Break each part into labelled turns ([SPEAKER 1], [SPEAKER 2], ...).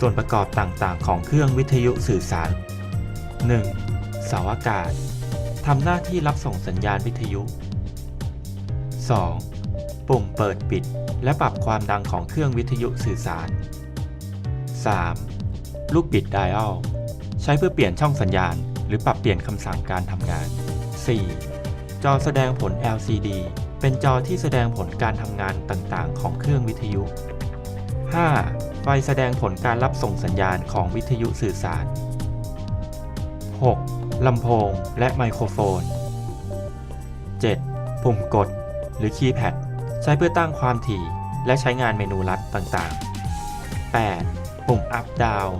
[SPEAKER 1] ส่วนประกอบต่างๆ ของเครื่องวิทยุสื่อสาร 1. เสาอากาศทำหน้าที่รับส่งสัญญาณวิทยุ 2. ปุ่มเปิดปิด และปรับความดังของเครื่องวิทยุสื่อสาร 3. ลูกบิดไดอัลใช้เพื่อเปลี่ยนช่องสัญญาณ หรือปรับเปลี่ยนคำสั่งการทำงาน 4. จอแสดงผล LCD เป็นจอที่แสดงผลการทำงานต่างๆ ของเครื่องวิทยุ 5. ไฟแสดงผลการรับส่งสัญญาณของวิทยุสื่อสาร 6. ลำโพงและไมโครโฟน 7. ปุ่มกด หรือคีย์แพดใช้เพื่อตั้งความถี่ และใช้งานเมนูลัดต่างๆ 8. ปุ่ม up down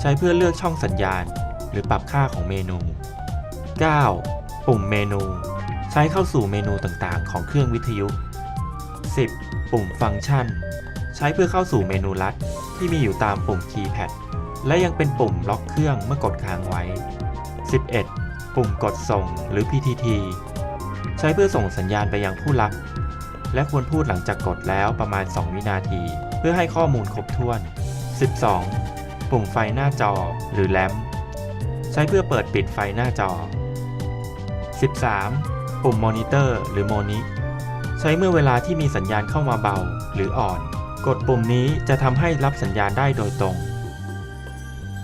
[SPEAKER 1] ใช้เพื่อเลือกช่องสัญญาณ หรือปรับค่าของเมนู 9. ปุ่มเมนู ใช้เข้าสู่เมนูต่างๆ ของเครื่องวิทยุ 10. ปุ่มฟังก์ชัน ใช้เพื่อเข้าสู่เมนูลัด ที่มีอยู่ตามปุ่มคีย์แพดและยังเป็นปุ่มล็อกเครื่องเมื่อกดค้างไว้ 11. ปุ่มกดส่งหรือ PTT ใช้เพื่อส่งสัญญาณไปยังผู้รับ และควรพูดหลังจากกดแล้วประมาณ 2 วินาที เพื่อให้ข้อมูลครบถ้วน 12. ปุ่มไฟหน้าจอหรือแลมป์ใช้เพื่อเปิดปิดไฟหน้าจอ 13. ปุ่มมอนิเตอร์หรือโมนิใช้เมื่อเวลาที่มีสัญญาณเข้ามาเบาหรืออ่อน กดปุ่มนี้จะทำให้รับสัญญาณได้โดยตรง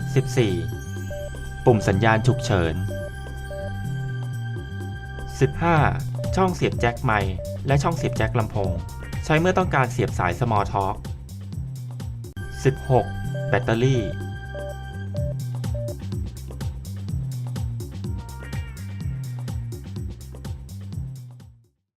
[SPEAKER 1] 14. ปุ่มสัญญาณฉุกเฉิน 15. ช่องเสียบแจ็คไมค์และช่องเสียบแจ็คลำโพง ใช้เมื่อต้องการเสียบสาย Small Talk 16. แบตเตอรี่